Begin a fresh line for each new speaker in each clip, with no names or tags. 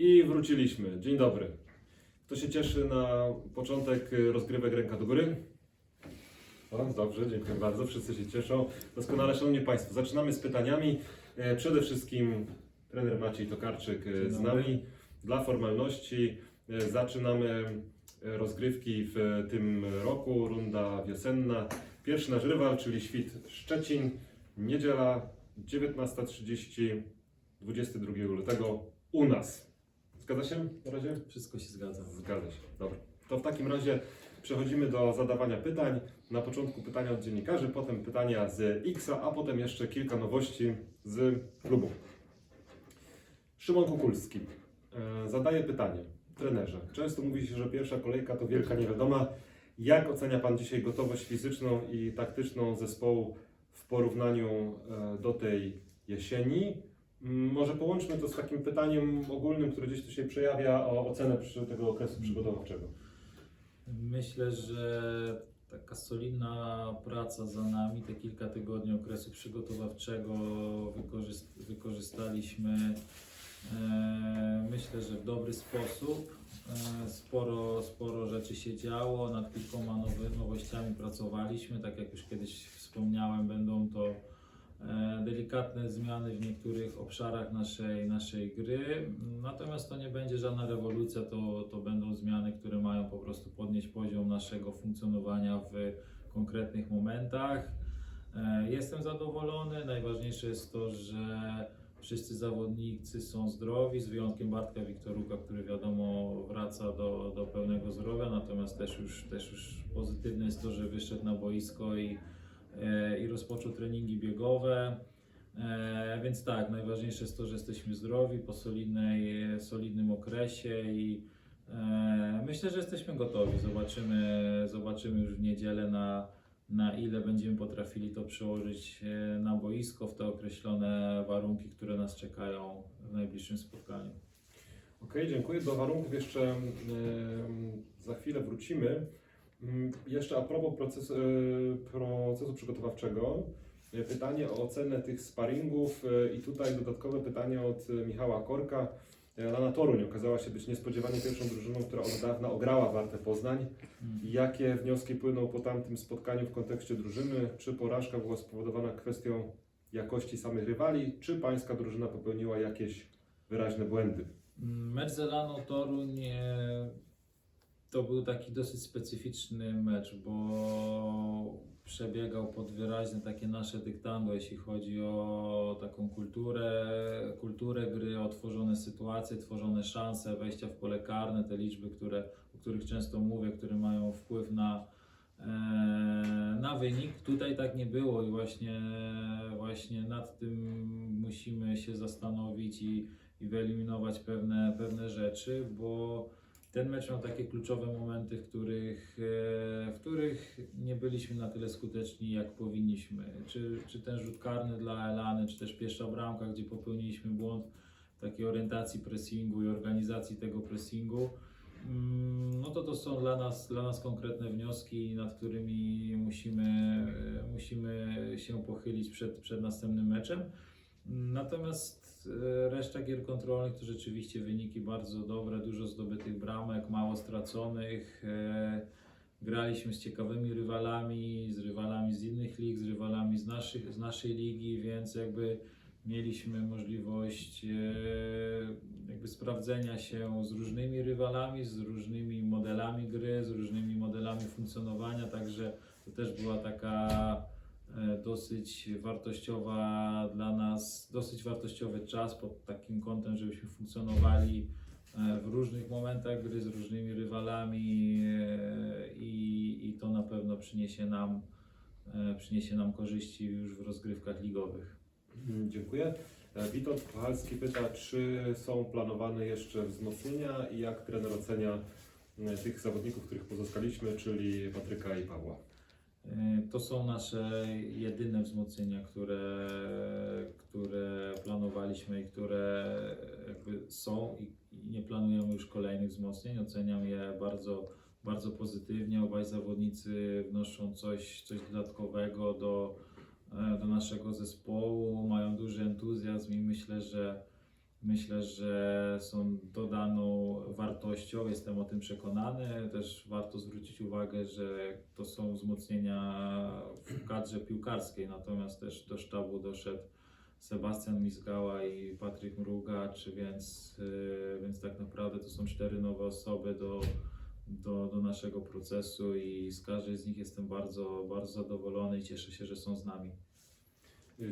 I wróciliśmy. Dzień dobry. Kto się cieszy na początek y, rozgrywek ręka do góry? O, dobrze, dziękuję bardzo. Wszyscy się cieszą. Doskonale, Szanowni Państwo, zaczynamy z pytaniami. E, Przede wszystkim trener Maciej Tokarczyk e, z nami. Dla formalności e, zaczynamy rozgrywki w tym roku, runda wiosenna. Pierwszy nasz rywal, czyli Świt Szczecin. Niedziela 19.30, 22 lutego u nas. Zgadza się na razie?
Wszystko się zgadza.
Zgadza się. Dobra. To w takim razie przechodzimy do zadawania pytań. Na początku pytania od dziennikarzy, potem pytania z Xa, a potem jeszcze kilka nowości z klubu. Szymon Kukulski e, zadaje pytanie. Trenerze, często mówi się, że pierwsza kolejka to wielka niewiadoma. Jak ocenia Pan dzisiaj gotowość fizyczną i taktyczną zespołu w porównaniu e, do tej jesieni? Może połączmy to z takim pytaniem ogólnym, które gdzieś tu się przejawia o ocenę tego okresu przygotowawczego.
Myślę, że taka solidna praca za nami, te kilka tygodni okresu przygotowawczego wykorzyst- wykorzystaliśmy e, myślę, że w dobry sposób. E, sporo, sporo rzeczy się działo, nad kilkoma nowy, nowościami pracowaliśmy, tak jak już kiedyś wspomniałem, będą to delikatne zmiany w niektórych obszarach naszej, naszej gry. Natomiast to nie będzie żadna rewolucja, to, to będą zmiany, które mają po prostu podnieść poziom naszego funkcjonowania w konkretnych momentach. E, Jestem zadowolony. Najważniejsze jest to, że wszyscy zawodnicy są zdrowi, z wyjątkiem Bartka Wiktoruka, który wiadomo wraca do, do pełnego zdrowia, natomiast też już, też już pozytywne jest to, że wyszedł na boisko i, e, i rozpoczął treningi biegowe. E, więc tak, najważniejsze jest to, że jesteśmy zdrowi po solidnej, solidnym okresie i e, myślę, że jesteśmy gotowi. Zobaczymy, zobaczymy już w niedzielę na, na ile będziemy potrafili to przełożyć e, na boisko w te określone warunki, które nas czekają w najbliższym spotkaniu.
Okej, dziękuję. Do warunków jeszcze za chwilę wrócimy. Mm, Jeszcze a propos procesu, e, procesu przygotowawczego. e, Pytanie o ocenę tych sparingów e, i tutaj dodatkowe pytanie od Michała Korka. Lana Toruń okazała się być niespodziewanie pierwszą drużyną, która od dawna ograła Wartę Poznań. Jakie wnioski płyną po tamtym spotkaniu w kontekście drużyny? Czy porażka była spowodowana kwestią jakości samych rywali, czy pańska drużyna popełniła jakieś wyraźne błędy?
Mecz Zelano Toruń e, to był taki dosyć specyficzny mecz, bo przebiegał pod wyraźne takie nasze dyktando, jeśli chodzi o taką kulturę, kulturę gry, otworzone sytuacje, tworzone szanse, wejścia w pole karne, te liczby, które, o których często mówię, które mają wpływ na, e, na wynik. Tutaj tak nie było i właśnie, właśnie nad tym musimy się zastanowić i, i wyeliminować pewne, pewne rzeczy, bo ten mecz miał takie kluczowe momenty, w których, e, w których nie byliśmy na tyle skuteczni, jak powinniśmy. Czy, czy ten rzut karny dla Elany, czy też pierwsza bramka, gdzie popełniliśmy błąd takiej orientacji pressingu i organizacji tego pressingu. Mm, No to to są dla nas, dla nas konkretne wnioski, nad którymi musimy, e, musimy się pochylić przed, przed następnym meczem. Natomiast e, reszta gier kontrolnych to rzeczywiście wyniki bardzo dobre, dużo zdobytych bramek, mało straconych. e, Graliśmy z ciekawymi rywalami, z rywalami z innych lig, z rywalami z, naszych, z naszej ligi, więc jakby mieliśmy możliwość e, jakby sprawdzenia się z różnymi rywalami, z różnymi modelami gry, z różnymi modelami funkcjonowania, także to też była taka dosyć wartościowa dla nas, dosyć wartościowy czas pod takim kątem, żebyśmy funkcjonowali e, w różnych momentach gry z różnymi rywalami e, i, i to na pewno przyniesie nam, e, przyniesie nam korzyści już w rozgrywkach ligowych.
Mm, Dziękuję. E, Witold Kochalski pyta, czy są planowane jeszcze wzmocnienia i jak trener ocenia e, tych zawodników, których pozyskaliśmy, czyli Patryka i Pawła.
E, To są nasze jedyne wzmocnienia, które, które planowaliśmy i które jakby są i nie planujemy już kolejnych wzmocnień. Oceniam je bardzo, bardzo pozytywnie. Obaj zawodnicy wnoszą coś, coś dodatkowego do, e, do naszego zespołu, mają duży entuzjazm i myślę, że Myślę, że są dodaną wartością, jestem o tym przekonany. Też warto zwrócić uwagę, że to są wzmocnienia w kadrze piłkarskiej, natomiast też do sztabu doszedł Sebastian Mizgała i Patryk Mrugacz, więc, yy, więc tak naprawdę to są cztery nowe osoby do, do, do naszego procesu i z każdej z nich jestem bardzo, bardzo zadowolony i cieszę się, że są z nami.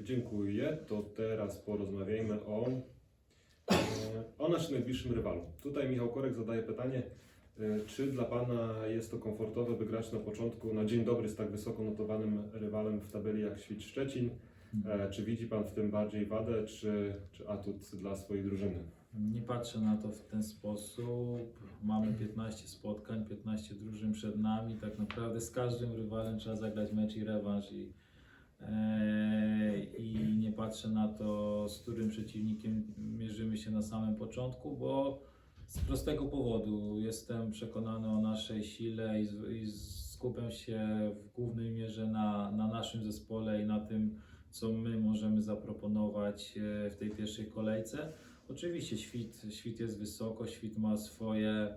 Dziękuję. To teraz porozmawiajmy o, o naszym najbliższym rywalu. Tutaj Michał Korek zadaje pytanie, e, czy dla Pana jest to komfortowe, by grać na początku na dzień dobry z tak wysoko notowanym rywalem w tabeli jak Świt Szczecin? E, Czy widzi Pan w tym bardziej wadę, czy, czy atut dla swojej drużyny?
Nie patrzę na to w ten sposób. Mamy 15 spotkań, 15 drużyn przed nami. Tak naprawdę z każdym rywalem trzeba zagrać mecz i rewanż. I, e, I nie patrzę na to, z którym przeciwnikiem mierzymy się na samym początku, bo z prostego powodu jestem przekonany o naszej sile i, i skupiam się w głównej mierze na, na naszym zespole i na tym, co my możemy zaproponować e, w tej pierwszej kolejce. Oczywiście świt, świt jest wysoko, świt ma swoje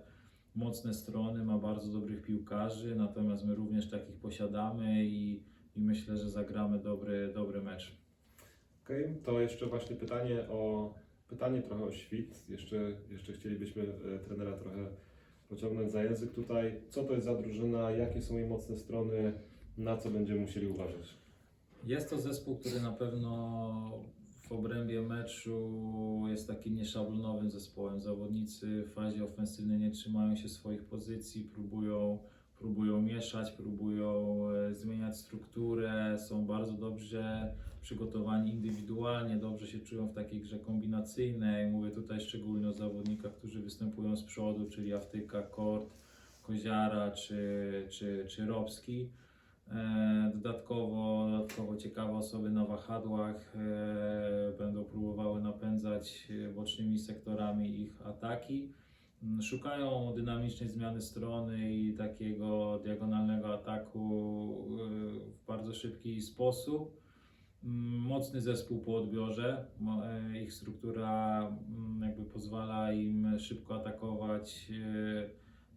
mocne strony, ma bardzo dobrych piłkarzy, natomiast my również takich posiadamy i, i myślę, że zagramy dobry, dobry mecz.
Okej, to jeszcze właśnie pytanie o pytanie trochę o świt. Jeszcze, jeszcze chcielibyśmy e, trenera trochę pociągnąć za język tutaj. Co to jest za drużyna, jakie są jej mocne strony, na co będziemy musieli uważać?
Jest to zespół, który na pewno w obrębie meczu jest takim nieszablonowym zespołem. Zawodnicy w fazie ofensywnej nie trzymają się swoich pozycji, próbują, próbują mieszać, próbują e, zmieniać strukturę, są bardzo dobrze przygotowani indywidualnie, dobrze się czują w takiej grze kombinacyjnej. Mówię tutaj szczególnie o zawodnikach, którzy występują z przodu, czyli Aftyka, Kort, Koziara czy, czy, czy Robski. E, Dodatkowo, dodatkowo ciekawe osoby na wahadłach e, będą próbowały napędzać bocznymi sektorami ich ataki. Szukają dynamicznej zmiany strony i takiego diagonalnego ataku e, w bardzo szybki sposób. Mm, Mocny zespół po odbiorze. E, Ich struktura mm, jakby pozwala im szybko atakować e,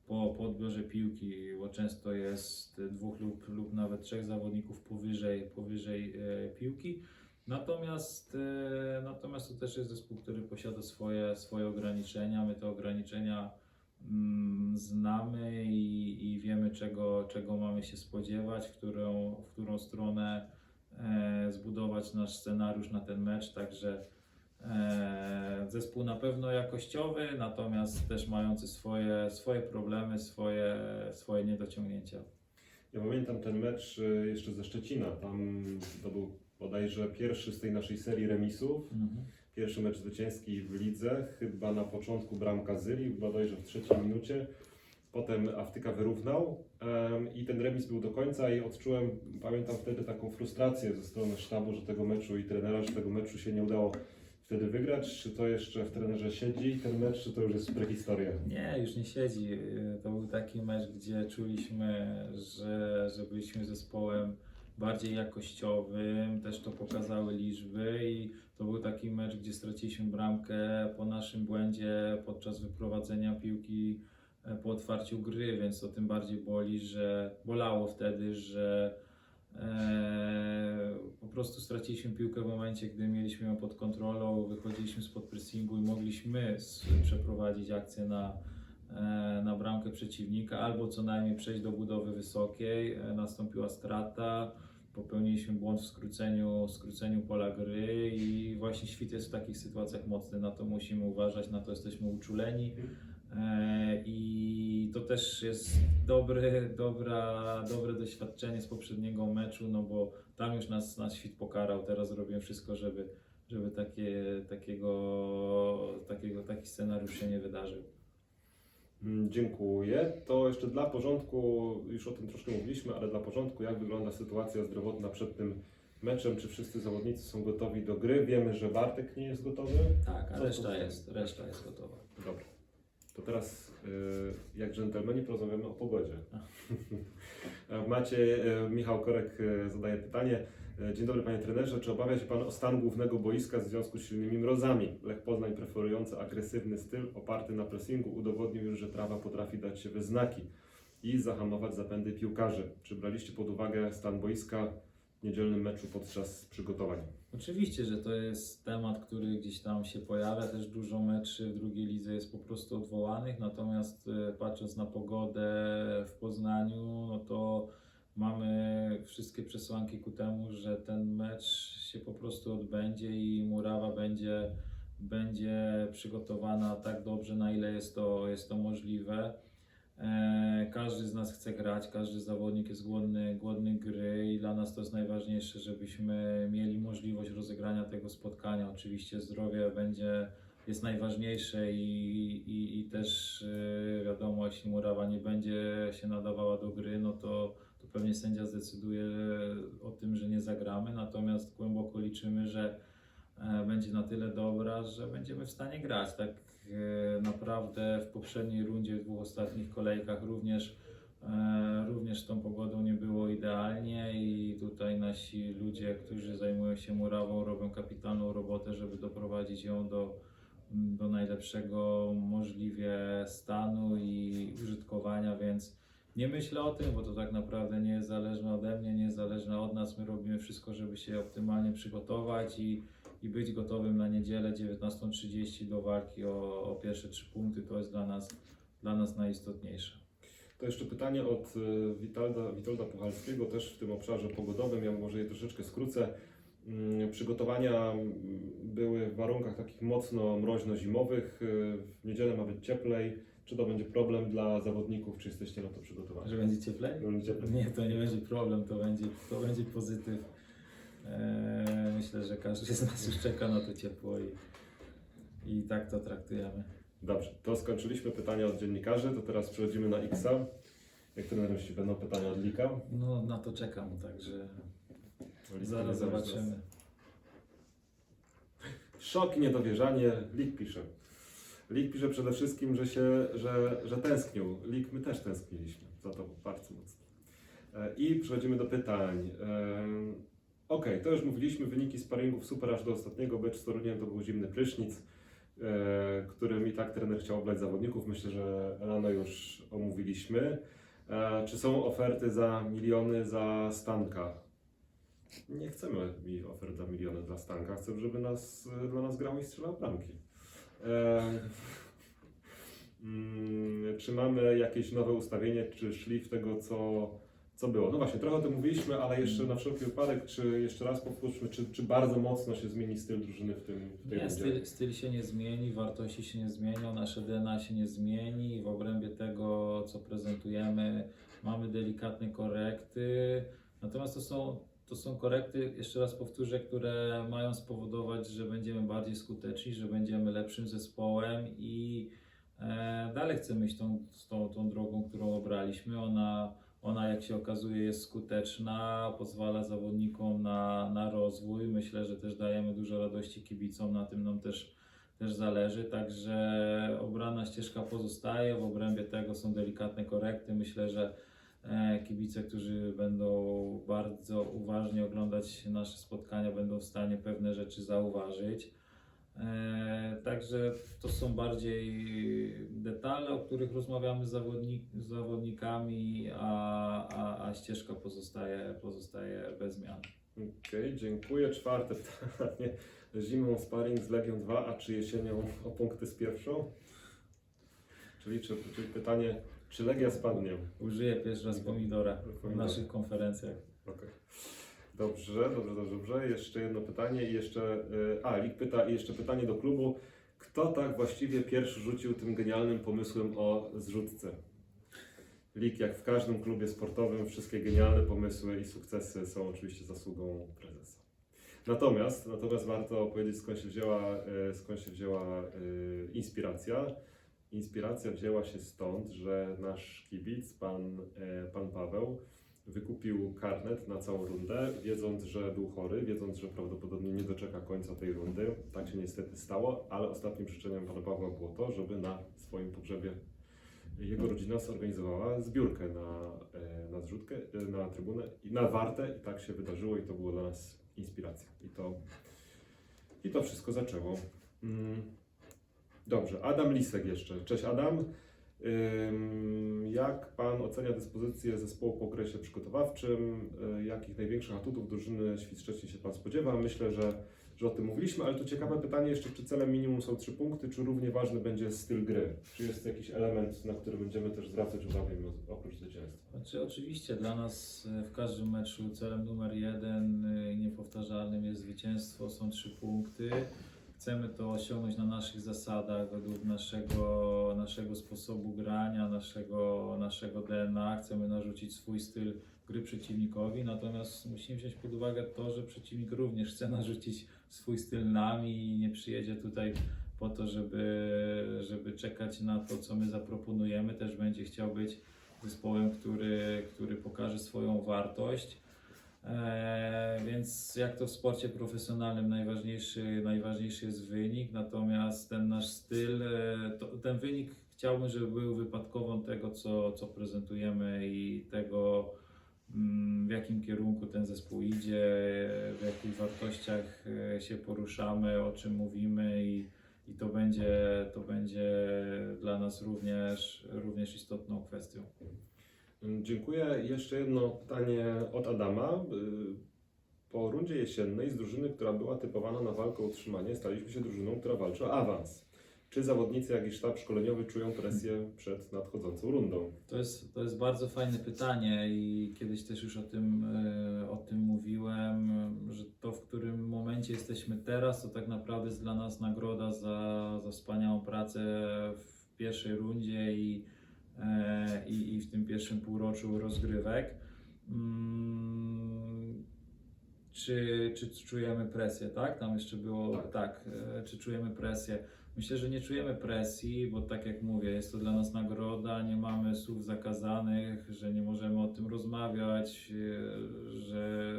po, po odbiorze piłki, bo często jest dwóch lub, lub nawet trzech zawodników powyżej, powyżej e, piłki. Natomiast, e, natomiast to też jest zespół, który posiada swoje, swoje ograniczenia. My te ograniczenia mm, znamy i, i wiemy, czego, czego mamy się spodziewać, w którą, w którą stronę e, zbudować nasz scenariusz na ten mecz. Także E, Zespół na pewno jakościowy, natomiast też mający swoje, swoje problemy, swoje, swoje niedociągnięcia.
Ja pamiętam ten mecz jeszcze ze Szczecina. Tam to był bodajże pierwszy z tej naszej serii remisów. Pierwszy mecz zwycięski w lidze, chyba na początku bramka Zyli, bodajże w trzeciej minucie. Potem Aftyka wyrównał em, i ten remis był do końca i odczułem, pamiętam wtedy taką frustrację ze strony sztabu, że tego meczu i trenera, że tego meczu się nie udało wtedy wygrać. Czy to jeszcze w trenerze siedzi ten mecz, czy to już jest prehistoria?
Nie, już nie siedzi. To był taki mecz, gdzie czuliśmy, że, że byliśmy zespołem bardziej jakościowym, też to pokazały liczby i to był taki mecz, gdzie straciliśmy bramkę po naszym błędzie podczas wyprowadzenia piłki e, po otwarciu gry, więc to tym bardziej boli, że bolało wtedy, że e, po prostu straciliśmy piłkę w momencie, gdy mieliśmy ją pod kontrolą, wychodziliśmy spod pressingu i mogliśmy przeprowadzić akcję na, e, na bramkę przeciwnika, albo co najmniej przejść do budowy wysokiej. E, Nastąpiła strata, popełniliśmy błąd w skróceniu, skróceniu pola gry i właśnie świt jest w takich sytuacjach mocny, na to musimy uważać, na to jesteśmy uczuleni. E, I to też jest dobry, dobra, dobre doświadczenie z poprzedniego meczu, no bo tam już nas, nas świt pokarał. Teraz robię wszystko, żeby, żeby takie, takiego, takiego, taki scenariusz się nie wydarzył.
Mm, Dziękuję. To jeszcze dla porządku, już o tym troszkę mówiliśmy, ale dla porządku, jak wygląda sytuacja zdrowotna przed tym meczem? Czy wszyscy zawodnicy są gotowi do gry? Wiemy, że Bartek nie jest gotowy.
Tak, a
Co
reszta jest, reszta jest gotowa.
Dobra. To teraz, y, jak dżentelmeni, porozmawiamy o pogodzie. Macie, y, Michał Korek y, zadaje pytanie. E, Dzień dobry panie trenerze, czy obawia się pan o stan głównego boiska w związku z silnymi mrozami? Lech Poznań preferujący agresywny styl oparty na pressingu udowodnił już, że trawa potrafi dać się we znaki i zahamować zapędy piłkarzy. Czy braliście pod uwagę stan boiska w niedzielnym meczu podczas przygotowań?
Oczywiście, że to jest temat, który gdzieś tam się pojawia. Też dużo meczy w drugiej lidze jest po prostu odwołanych. Natomiast e, patrząc na pogodę w Poznaniu, no to mamy wszystkie przesłanki ku temu, że ten mecz się po prostu odbędzie i Murawa będzie, będzie przygotowana tak dobrze, na ile jest to, jest to możliwe. E, Każdy z nas chce grać, każdy zawodnik jest głodny, głodny gry i dla nas to jest najważniejsze, żebyśmy mieli możliwość rozegrania tego spotkania. Oczywiście zdrowie będzie, jest najważniejsze i, i, i też e, wiadomo, jeśli Murawa nie będzie się nadawała do gry, no to, to pewnie sędzia zdecyduje o tym, że nie zagramy, natomiast głęboko liczymy, że e, będzie na tyle dobra, że będziemy w stanie grać. Tak e, naprawdę w poprzedniej rundzie, w dwóch ostatnich kolejkach również, e, również z tą pogodą nie było idealnie i tutaj nasi ludzie, którzy zajmują się murawą, robią kapitalną robotę, żeby doprowadzić ją do, do najlepszego możliwie stanu i użytkowania, więc nie myślę o tym, bo to tak naprawdę nie jest zależne ode mnie, nie jest zależne od nas. My robimy wszystko, żeby się optymalnie przygotować i, i być gotowym na niedzielę 19.30 do walki o, o pierwsze trzy punkty. To jest dla nas, dla nas najistotniejsze.
To jeszcze pytanie od e, Witalda, Witolda Puchalskiego, też w tym obszarze pogodowym. Ja może je troszeczkę skrócę. Mm, Przygotowania były w warunkach takich mocno mroźno-zimowych. E, W niedzielę ma być cieplej. Czy to będzie problem dla zawodników? Czy jesteście na to przygotowani?
Że będzie cieplej?
Będzie cieplej.
Nie, to nie będzie problem, to będzie, to będzie pozytyw. Eee, myślę, że każdy z nas już czeka na to ciepło i, i tak to traktujemy.
Dobrze, to skończyliśmy pytania od dziennikarzy, to teraz przechodzimy na Xa. Jak trener myśli, będą pytania od Lika?
No na to czekam, także zaraz zobaczymy.
Szok i niedowierzanie. Lik pisze. Lik pisze przede wszystkim, że się, że, że tęsknił. Lik, my też tęskniliśmy za to bardzo mocno. E, I przechodzimy do pytań. E, Okej, to już mówiliśmy, wyniki sparingów super aż do ostatniego, becz z Toruniem to był zimny prysznic, e, którym i tak trener chciał oblać zawodników. Myślę, że rano już omówiliśmy. Czy są oferty za miliony za Stanka? Nie chcemy mi ofert za miliony dla Stanka. Chcę, żeby nas, dla nas grał i strzelał bramki. E, mm, czy mamy jakieś nowe ustawienie, czy szlif tego, co, co było? No właśnie, trochę o tym mówiliśmy, ale jeszcze na wszelki wypadek, czy jeszcze raz powtórzmy, czy, czy bardzo mocno się zmieni styl drużyny w tym w tej
Nie, styl, styl się nie zmieni, wartości się nie zmienią, nasze DNA się nie zmieni. W obrębie tego, co prezentujemy, mamy delikatne korekty. Natomiast to są, to są korekty, jeszcze raz powtórzę, które mają spowodować, że będziemy bardziej skuteczni, że będziemy lepszym zespołem i e, dalej chcemy iść tą, tą, tą drogą, którą obraliśmy. Ona, ona, jak się okazuje, jest skuteczna, pozwala zawodnikom na, na rozwój. Myślę, że też dajemy dużo radości kibicom, na tym nam też, też zależy. Także obrana ścieżka pozostaje. W obrębie tego są delikatne korekty. Myślę, że kibice, którzy będą bardzo uważnie oglądać nasze spotkania, będą w stanie pewne rzeczy zauważyć. E, Także to są bardziej detale, o których rozmawiamy z, zawodnik, z zawodnikami, a, a, a ścieżka pozostaje, pozostaje bez zmian.
Okej, dziękuję. Czwarte pytanie. Zimą sparring z Legią 2, a czy jesienią o punkty z pierwszą? Czyli, czy, czyli pytanie, czy Legia spadnie?
Użyję pierwszy raz pomidora w naszych konferencjach.
Okej. Dobrze, dobrze, dobrze, dobrze. Jeszcze jedno pytanie i jeszcze. y, A, Lik pyta, i jeszcze pytanie do klubu. Kto tak właściwie pierwszy rzucił tym genialnym pomysłem o zrzutce? Lik, jak w każdym klubie sportowym, wszystkie genialne pomysły i sukcesy są oczywiście zasługą prezesa. Natomiast, natomiast warto powiedzieć, skąd się wzięła, y, skąd się wzięła y, inspiracja. Inspiracja wzięła się stąd, że nasz kibic, pan, e, pan Paweł, wykupił karnet na całą rundę, wiedząc, że był chory, wiedząc, że prawdopodobnie nie doczeka końca tej rundy. Tak się niestety stało, ale ostatnim życzeniem pana Pawła było to, żeby na swoim pogrzebie jego rodzina zorganizowała zbiórkę na, e, na zrzutkę, e, na trybunę i na wartę i tak się wydarzyło i to było dla nas inspiracja. I to, i to wszystko zaczęło. Mm. Dobrze, Adam Lisek jeszcze. Cześć Adam. Jak Pan ocenia dyspozycję zespołu po okresie przygotowawczym? Y, Jakich największych atutów drużyny Świt Szczecin się Pan spodziewa? Myślę, że, że o tym mówiliśmy, ale to ciekawe pytanie jeszcze, czy celem minimum są trzy punkty, czy równie ważny będzie styl gry? Czy jest jakiś element, na który będziemy też zwracać uwagę oprócz zwycięstwa?
Znaczy, oczywiście dla nas e, w każdym meczu celem numer jeden i niepowtarzalnym jest zwycięstwo, są trzy punkty. Chcemy to osiągnąć na naszych zasadach, według naszego, naszego sposobu grania, naszego, naszego DNA. Chcemy narzucić swój styl gry przeciwnikowi, natomiast musimy wziąć pod uwagę to, że przeciwnik również chce narzucić swój styl nam i nie przyjedzie tutaj po to, żeby, żeby czekać na to, co my zaproponujemy. Też będzie chciał być zespołem, który, który pokaże swoją wartość. Eee, więc jak to w sporcie profesjonalnym najważniejszy, najważniejszy jest wynik, natomiast ten nasz styl, e, to, ten wynik chciałbym, żeby był wypadkową tego, co, co prezentujemy i tego, mm, w jakim kierunku ten zespół idzie, w jakich wartościach e, się poruszamy, o czym mówimy i, i to, będzie, to będzie dla nas również, również istotną kwestią.
Ym, Dziękuję. Jeszcze jedno pytanie od Adama. Y, Po rundzie jesiennej z drużyny, która była typowana na walkę o utrzymanie, staliśmy się drużyną, która walczy o awans. Czy zawodnicy, jak i sztab szkoleniowy czują presję przed nadchodzącą rundą?
To jest, to jest bardzo fajne pytanie i kiedyś też już o tym, e, o tym mówiłem, że to w którym momencie jesteśmy teraz, to tak naprawdę jest dla nas nagroda za, za wspaniałą pracę w pierwszej rundzie i, i, i w tym pierwszym półroczu rozgrywek. Mm, Czy, czy czujemy presję, tak? Tam jeszcze było
Tak.
tak, e, czy czujemy presję. Myślę, że nie czujemy presji, bo tak jak mówię, jest to dla nas nagroda, nie mamy słów zakazanych, że nie możemy o tym rozmawiać, e, że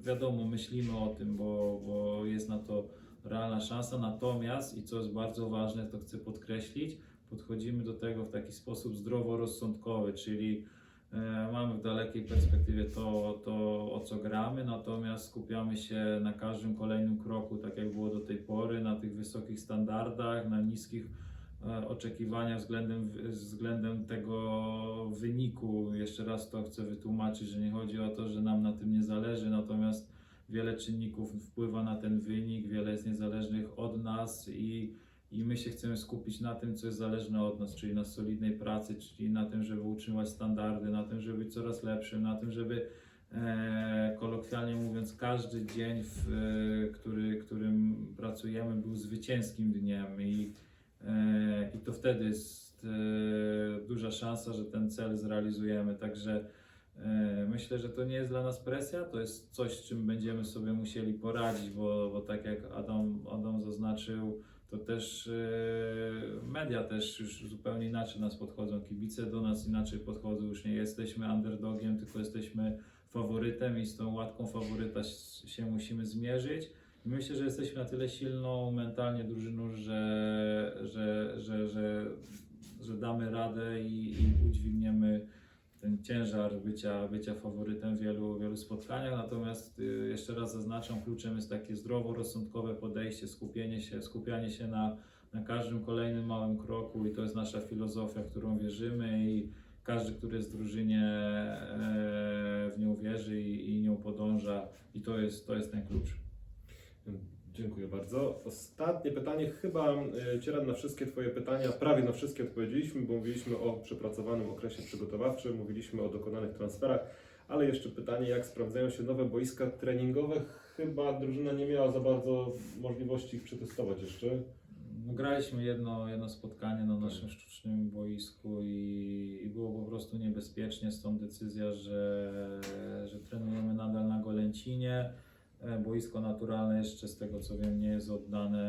e, wiadomo, myślimy o tym, bo, bo jest na to realna szansa. Natomiast, i co jest bardzo ważne, to chcę podkreślić, podchodzimy do tego w taki sposób zdroworozsądkowy, czyli e, mamy w dalekiej perspektywie to, to, o co gramy, natomiast skupiamy się na każdym kolejnym kroku, tak jak było do tej pory, na tych wysokich standardach, na niskich e, oczekiwaniach względem, względem tego wyniku. Jeszcze raz to chcę wytłumaczyć, że nie chodzi o to, że nam na tym nie zależy, natomiast wiele czynników wpływa na ten wynik, wiele jest niezależnych od nas i i my się chcemy skupić na tym, co jest zależne od nas, czyli na solidnej pracy, czyli na tym, żeby utrzymać standardy, na tym, żeby być coraz lepszym, na tym, żeby e, kolokwialnie mówiąc, każdy dzień, w e, który, którym pracujemy, był zwycięskim dniem i, e, i to wtedy jest e, duża szansa, że ten cel zrealizujemy. Także e, myślę, że to nie jest dla nas presja, to jest coś, z czym będziemy sobie musieli poradzić, bo, bo tak jak Adam, Adam zaznaczył, to też e, media też już zupełnie inaczej nas podchodzą, kibice do nas inaczej podchodzą, już nie jesteśmy underdogiem, tylko jesteśmy faworytem i z tą łatką faworyta się musimy zmierzyć. I myślę, że jesteśmy na tyle silną mentalnie drużyną, że, że, że, że damy radę i, i udźwigniemy ten ciężar bycia, bycia faworytem w wielu, wielu spotkaniach. Natomiast y, jeszcze raz zaznaczam, kluczem jest takie zdroworozsądkowe podejście, skupienie się, skupianie się na, na każdym kolejnym małym kroku i to jest nasza filozofia, w którą wierzymy i każdy, który jest w drużynie e, w nią wierzy i, i nią podąża i to jest, to jest ten klucz.
Dziękuję bardzo. Ostatnie pytanie, chyba y, Cieran na wszystkie Twoje pytania, prawie na wszystkie odpowiedzieliśmy, bo mówiliśmy o przepracowanym okresie przygotowawczym, mówiliśmy o dokonanych transferach, ale jeszcze pytanie, jak sprawdzają się nowe boiska treningowe? Chyba drużyna nie miała za bardzo możliwości ich przetestować jeszcze.
No, graliśmy jedno, jedno spotkanie na naszym sztucznym boisku i, i było po prostu niebezpiecznie, stąd decyzja, że, że trenujemy nadal na Golęcinie. E, Boisko naturalne jeszcze z tego co wiem nie jest oddane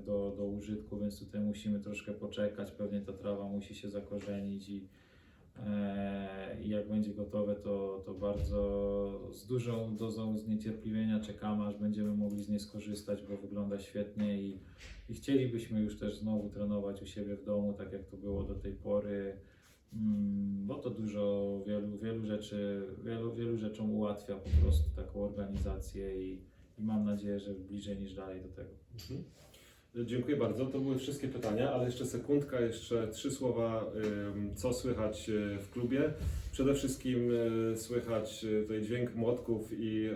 e, do, do użytku, więc tutaj musimy troszkę poczekać, pewnie ta trawa musi się zakorzenić i, E, I jak będzie gotowe, to, to bardzo z dużą dozą zniecierpliwienia czekamy, aż będziemy mogli z niej skorzystać, bo wygląda świetnie i, i chcielibyśmy już też znowu trenować u siebie w domu, tak jak to było do tej pory, bo to dużo, wielu, wielu rzeczy, wielu, wielu rzeczom ułatwia po prostu taką organizację i, i mam nadzieję, że bliżej niż dalej do tego.
Mhm. Dziękuję bardzo. To były wszystkie pytania, ale jeszcze sekundka, jeszcze trzy słowa, co słychać y, w klubie. Przede wszystkim y, słychać y, tutaj dźwięk młotków i,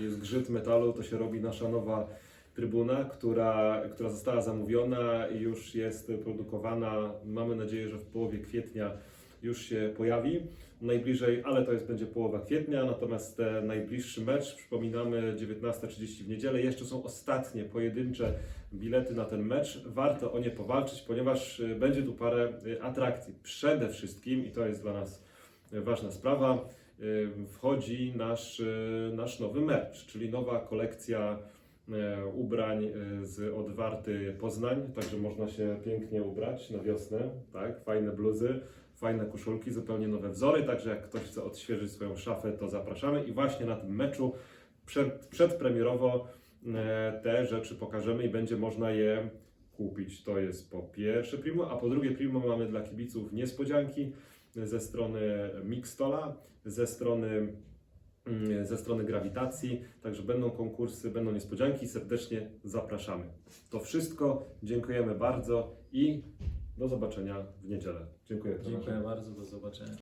i zgrzyt metalu. To się robi nasza nowa trybuna, która, która została zamówiona i już jest produkowana. Mamy nadzieję, że w połowie kwietnia już się pojawi. Najbliżej, ale to jest będzie połowa kwietnia, natomiast najbliższy mecz, przypominamy 19.30 w niedzielę, jeszcze są ostatnie pojedyncze bilety na ten mecz. Warto o nie powalczyć, ponieważ y, będzie tu parę y, atrakcji. Przede wszystkim, i to jest dla nas y, ważna sprawa, wchodzi nasz, nasz nowy merch, czyli nowa kolekcja ubrań z odwarty Poznań, także można się pięknie ubrać na wiosnę, tak, fajne bluzy, fajne koszulki, zupełnie nowe wzory, także jak ktoś chce odświeżyć swoją szafę, to zapraszamy i właśnie na tym meczu przed, przedpremierowo e, te rzeczy pokażemy i będzie można je kupić. To jest po pierwsze primo, a po drugie primo mamy dla kibiców niespodzianki ze strony Mixtola, ze strony mm, ze strony grawitacji, także będą konkursy, będą niespodzianki, serdecznie zapraszamy. To wszystko, dziękujemy bardzo i do zobaczenia w niedzielę. Dziękuję.
Dziękuję bardzo, do zobaczenia.